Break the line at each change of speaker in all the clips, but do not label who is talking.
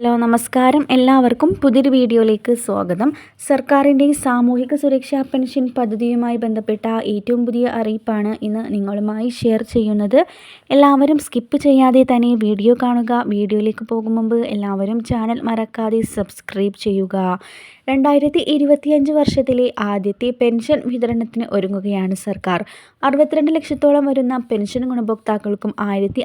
Hello നമസ്കാരം. എല്ലാവർക്കും പുതിയൊരു വീഡിയോയിലേക്ക് സ്വാഗതം. സർക്കാരിന്റെ സാമൂഹിക സുരക്ഷാ പെൻഷൻ പദ്ധതിയുമായി ബന്ധപ്പെട്ട ഏറ്റവും പുതിയ അറിയിപ്പാണ് ഇന്ന് നിങ്ങളുമായി ഷെയർ ചെയ്യുന്നത്. എല്ലാവരും സ്കിപ്പ് ചെയ്യാതെ തന്നെ വീഡിയോ കാണുക. വീഡിയോയിലേക്ക് പോകും മുമ്പ് എല്ലാവരും ചാനൽ മറക്കാതെ സബ്സ്ക്രൈബ് ചെയ്യുക. രണ്ടായിരത്തി ഇരുപത്തിയഞ്ച് വർഷത്തിലെ ആദ്യത്തെ പെൻഷൻ വിതരണത്തിന് ഒരുങ്ങുകയാണ് സർക്കാർ. അറുപത്തിരണ്ട് ലക്ഷത്തോളം വരുന്ന പെൻഷൻ ഗുണഭോക്താക്കൾക്കും ആയിരത്തി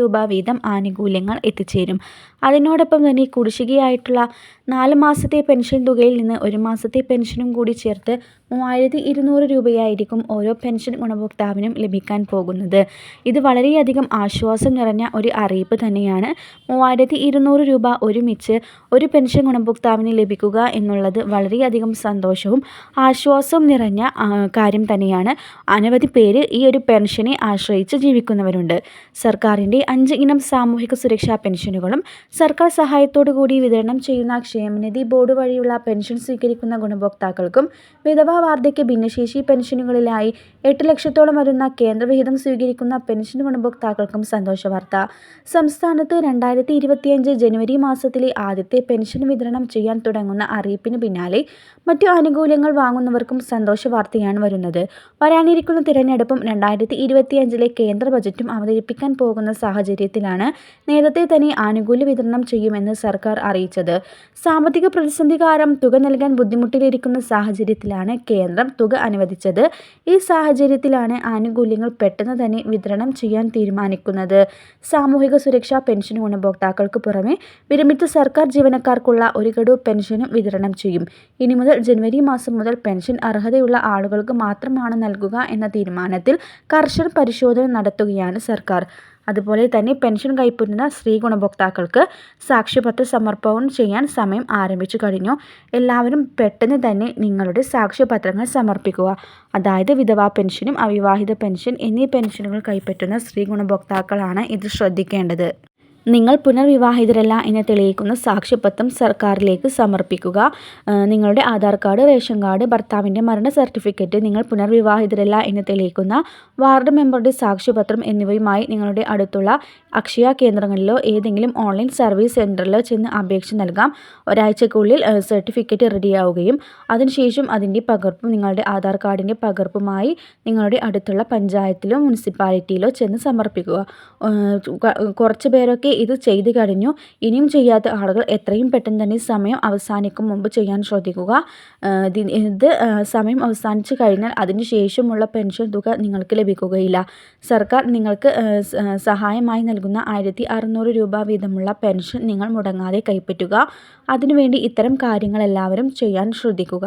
രൂപ വീതം ആനുകൂല്യങ്ങൾ എത്തിച്ചേരും. അതിനോടൊപ്പം തന്നെ കുടിശ്ശികയായിട്ടുള്ള നാല് മാസത്തെ പെൻഷൻ തുകയിൽ നിന്ന് ഒരു മാസത്തെ പെൻഷനും കൂടി ചേർത്ത് മൂവായിരത്തി ഇരുന്നൂറ് രൂപയായിരിക്കും ഓരോ പെൻഷൻ ഗുണഭോക്താവിനും ലഭിക്കാൻ പോകുന്നത്. ഇത് വളരെയധികം ആശ്വാസം നിറഞ്ഞ ഒരു അറിയിപ്പ് തന്നെയാണ്. മൂവായിരത്തി ഇരുന്നൂറ് രൂപ ഒരുമിച്ച് ഒരു പെൻഷൻ ഗുണഭോക്താവിന് ലഭിക്കുക എന്നുള്ളത് വളരെയധികം സന്തോഷവും ആശ്വാസവും നിറഞ്ഞ കാര്യം തന്നെയാണ്. അനവധി പേര് ഈ ഒരു പെൻഷനെ ആശ്രയിച്ച് ജീവിക്കുന്നവരുണ്ട്. സർക്കാരിന്റെ അഞ്ച് ഇനം സാമൂഹിക സുരക്ഷാ പെൻഷനുകളും സർക്കാർ സഹായത്തോടു കൂടി വിതരണം ചെയ്യുന്ന ക്ഷേമനിധി ബോർഡ് വഴിയുള്ള പെൻഷൻ സ്വീകരിക്കുന്ന ഗുണഭോക്താക്കൾക്കും വിധവാ വാർദ്ധക്യ ഭിന്നശേഷി പെൻഷനുകളിലായി എട്ട് ലക്ഷത്തോളം വരുന്ന കേന്ദ്രവിഹിതം സ്വീകരിക്കുന്ന പെൻഷൻ ഗുണഭോക്താക്കൾക്കും സന്തോഷ വാർത്ത. സംസ്ഥാനത്ത് രണ്ടായിരത്തി ഇരുപത്തിയഞ്ച് ജനുവരി മാസത്തിലെ ആദ്യത്തെ പെൻഷൻ വിതരണം ചെയ്യാൻ തുടങ്ങുന്ന അറിയിപ്പിന് പിന്നാലെ മറ്റു ആനുകൂല്യങ്ങൾ വാങ്ങുന്നവർക്കും സന്തോഷ വാർത്തയാണ് വരുന്നത്. വരാനിരിക്കുന്ന തിരഞ്ഞെടുപ്പും രണ്ടായിരത്തി ഇരുപത്തിയഞ്ചിലെ കേന്ദ്ര ബജറ്റും അവതരിപ്പിക്കാൻ പോകുന്ന സാഹചര്യത്തിലാണ് നേരത്തെ തന്നെ ആനുകൂല്യ വിതരണം ചെയ്യുമെന്ന് സർക്കാർ അറിയിച്ചത്. സാമ്പത്തിക പ്രതിസന്ധി കാരണം തുക നൽകാൻ ബുദ്ധിമുട്ടിലിരിക്കുന്ന സാഹചര്യത്തിലാണ് കേന്ദ്രം തുക അനുവദിച്ചത്. ഈ സാഹചര്യത്തിലാണ് ആനുകൂല്യങ്ങൾ പെട്ടെന്ന് തന്നെ വിതരണം ചെയ്യാൻ തീരുമാനിക്കുന്നത്. സാമൂഹിക സുരക്ഷാ പെൻഷൻ ഗുണഭോക്താക്കൾക്ക് പുറമെ വിരമിച്ച സർക്കാർ ജീവനക്കാർക്കുള്ള ഒരു ഗഡു പെൻഷനും വിതരണം ചെയ്യും. ഇനി മുതൽ ജനുവരി മാസം മുതൽ പെൻഷൻ അർഹതയുള്ള ആളുകൾക്ക് മാത്രമാണ് നൽകുക എന്ന തീരുമാനത്തിൽ കർശന പരിശോധന നടത്തുകയാണ് സർക്കാർ. അതുപോലെ തന്നെ പെൻഷൻ കൈപ്പറ്റുന്ന സ്ത്രീ ഗുണഭോക്താക്കൾക്ക് സാക്ഷ്യപത്ര സമർപ്പണം ചെയ്യാൻ സമയം ആരംഭിച്ചു കഴിഞ്ഞു. എല്ലാവരും പെട്ടെന്ന് തന്നെ നിങ്ങളുടെ സാക്ഷ്യപത്രങ്ങൾ സമർപ്പിക്കുക. അതായത് വിധവാ പെൻഷനും അവിവാഹിത പെൻഷൻ എന്നീ പെൻഷനുകൾ കൈപ്പറ്റുന്ന സ്ത്രീ ഗുണഭോക്താക്കളാണ് ഇത് ശ്രദ്ധിക്കേണ്ടത്. നിങ്ങൾ പുനർവിവാഹിതരല്ല എന്ന് തെളിയിക്കുന്ന സാക്ഷ്യപത്രം സർക്കാരിലേക്ക് സമർപ്പിക്കുക. നിങ്ങളുടെ ആധാർ കാർഡ് റേഷൻ കാർഡ് ഭർത്താവിന്റെ മരണ സർട്ടിഫിക്കറ്റ് നിങ്ങൾ പുനർവിവാഹിതരല്ല എന്ന് തെളിയിക്കുന്ന വാർഡ് മെമ്പറുടെ സാക്ഷ്യപത്രം എന്നിവയുമായി നിങ്ങളുടെ അടുത്തുള്ള അക്ഷയ കേന്ദ്രങ്ങളിലോ ഏതെങ്കിലും ഓൺലൈൻ സർവീസ് സെന്ററിലോ ചെന്ന് അപേക്ഷ നൽകാം. ഒരാഴ്ചക്കുള്ളിൽ സർട്ടിഫിക്കറ്റ് റെഡിയാവുകയും അതിനുശേഷം അതിന്റെ പകർപ്പും നിങ്ങളുടെ ആധാർ കാർഡിന്റെ പകർപ്പുമായി നിങ്ങളുടെ അടുത്തുള്ള പഞ്ചായത്തിലോ മുനിസിപ്പാലിറ്റിയിലോ ചെന്ന് സമർപ്പിക്കുക. കുറച്ച് പേരൊക്കെ ഇത് ചെയ്തു കഴിഞ്ഞു. ഇനിയും ചെയ്യാത്ത ആളുകൾ എത്രയും പെട്ടെന്ന് തന്നെ സമയം അവസാനിക്കും. മുമ്പ് ചെയ്യാൻ ശ്രദ്ധിക്കുക. ഇത് സമയം അവസാനിച്ച് കഴിഞ്ഞാൽ അതിന് ശേഷമുള്ള പെൻഷൻ തുക നിങ്ങൾക്ക് ലഭിക്കുകയില്ല. സർക്കാർ നിങ്ങൾക്ക് സഹായമായി നൽകുന്ന ആയിരത്തി അറുന്നൂറ് രൂപ വീതമുള്ള പെൻഷൻ നിങ്ങൾ മുടങ്ങാതെ കൈപ്പറ്റുക. അതിനുവേണ്ടി ഇത്തരം കാര്യങ്ങൾ എല്ലാവരും ചെയ്യാൻ ശ്രദ്ധിക്കുക.